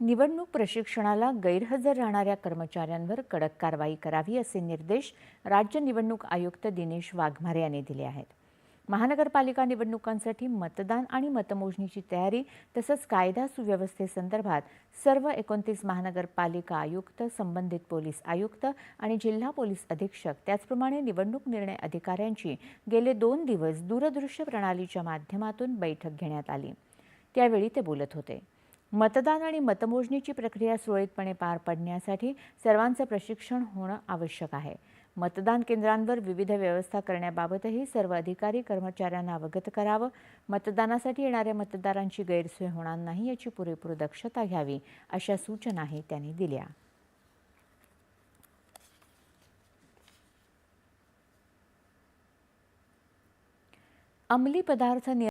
निवडणूक प्रशिक्षणाला गैरहजर राहणाऱ्या कर्मचाऱ्यांवर कडक कारवाई करावी असे निर्देश राज्य निवडणूक आयुक्त दिनेश वाघमारे यांनी दिले आहेत. महानगरपालिका निवडणुकांसाठी मतदान आणि मतमोजणीची तयारी तसंच कायदा सुव्यवस्थेसंदर्भात सर्व एकोणतीस महानगरपालिका आयुक्त संबंधित पोलीस आयुक्त आणि जिल्हा पोलीस अधीक्षक त्याचप्रमाणे निवडणूक निर्णय अधिकाऱ्यांची गेले दोन दिवस दूरदृश्य प्रणालीच्या माध्यमातून बैठक घेण्यात आली. त्यावेळी ते बोलत होते. मतदान आणि मतमोजणीची प्रक्रिया सुरळीतपणे पार पडण्यासाठी सर्वांचं प्रशिक्षण होणं आवश्यक आहे. मतदान केंद्रांवर विविध व्यवस्था करण्याबाबतही सर्व अधिकारी कर्मचाऱ्यांना अवगत करावं. मतदानासाठी येणाऱ्या मतदारांची गैरसोय होणार नाही याची पुरेपूर दक्षता घ्यावी अशा सूचनाही त्यांनी दिल्या. अंमली पदार्थ